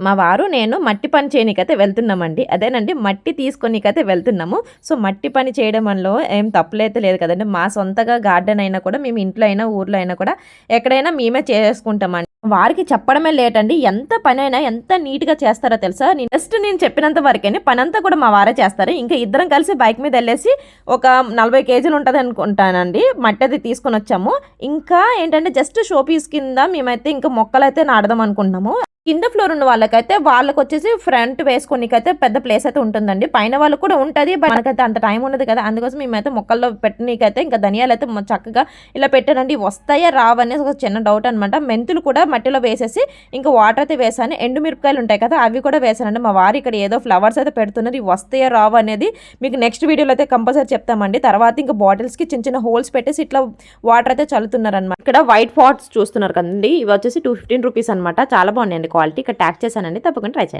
మా వారు నేను మట్టి పని చేయనికైతే వెళ్తున్నామండి. అదేనండి మట్టి తీసుకొనికైతే వెళ్తున్నాము. సో మట్టి పని చేయడంలో ఏం తప్పులైతే లేదు కదండి. మా సొంతగా గార్డెన్ అయినా కూడా మేము ఇంట్లో అయినా ఊర్లో అయినా కూడా ఎక్కడైనా మేమే చేసుకుంటామండి. వారికి చెప్పడమే లేట్ అండి ఎంత పని అయినా ఎంత నీట్గా చేస్తారో తెలుసా? నేను జస్ట్ నేను చెప్పినంత వరకే పని అంతా కూడా మా వారే చేస్తారు. ఇంకా ఇద్దరం కలిసి బైక్ మీద వెళ్ళేసి ఒక నలభై కేజీలు ఉంటుంది అనుకుంటానండి. మట్టి అది తీసుకొని వచ్చాము ఇంకా ఏంటంటే జస్ట్ షో పీస్ కింద మేమైతే ఇంకా మొక్కలు అయితే నాడదాం అనుకుంటున్నాము. కింద ఫ్లోర్ ఉన్న వాళ్ళకైతే వాళ్ళకి వచ్చేసి ఫ్రంట్ వేసుకోనికైతే పెద్ద ప్లేస్ అయితే ఉంటుందండి. పైన వాళ్ళకు కూడా ఉంటుంది మనకైతే అంత టైం ఉండదు కదా. అందుకోసం మేమైతే మొక్కల్లో పెట్టనీకైతే ఇంకా ధనియాలు అయితే చక్కగా ఇలా పెట్టానండి. వస్తాయా రావనేసి ఒక చిన్న డౌట్ అనమాట మెంతులు కూడా మట్టిలో వేసేసి ఇంకా వాటర్ అయితే వేసాను. ఎండు మిరపకాయలు ఉంటాయి కదా అవి కూడా వేసానండి. మా వారు ఇక్కడ ఏదో ఫ్లవర్స్ అయితే పెడుతున్నారు. ఇవి వస్తాయా రావు అనేది మీకు నెక్స్ట్ వీడియోలో అయితే కంపల్సరీ చెప్తామండి. తర్వాత ఇంకా బాటిల్స్కి చిన్న చిన్న హోల్స్ పెట్టేసి ఇట్లా వాటర్ అయితే చల్లుతున్నారు అనమాట ఇక్కడ వైట్ పాట్స్ చూస్తున్నారు కదండి. ఇవి వచ్చేసి టూ ఫిఫ్టీన్ రూపీస్ అనమాట చాలా బాగున్నాయండి. క్వాలిటీ ఇక్కడ ట్యాక్ చేశానండి తప్పకుండా ట్రై చేయండి.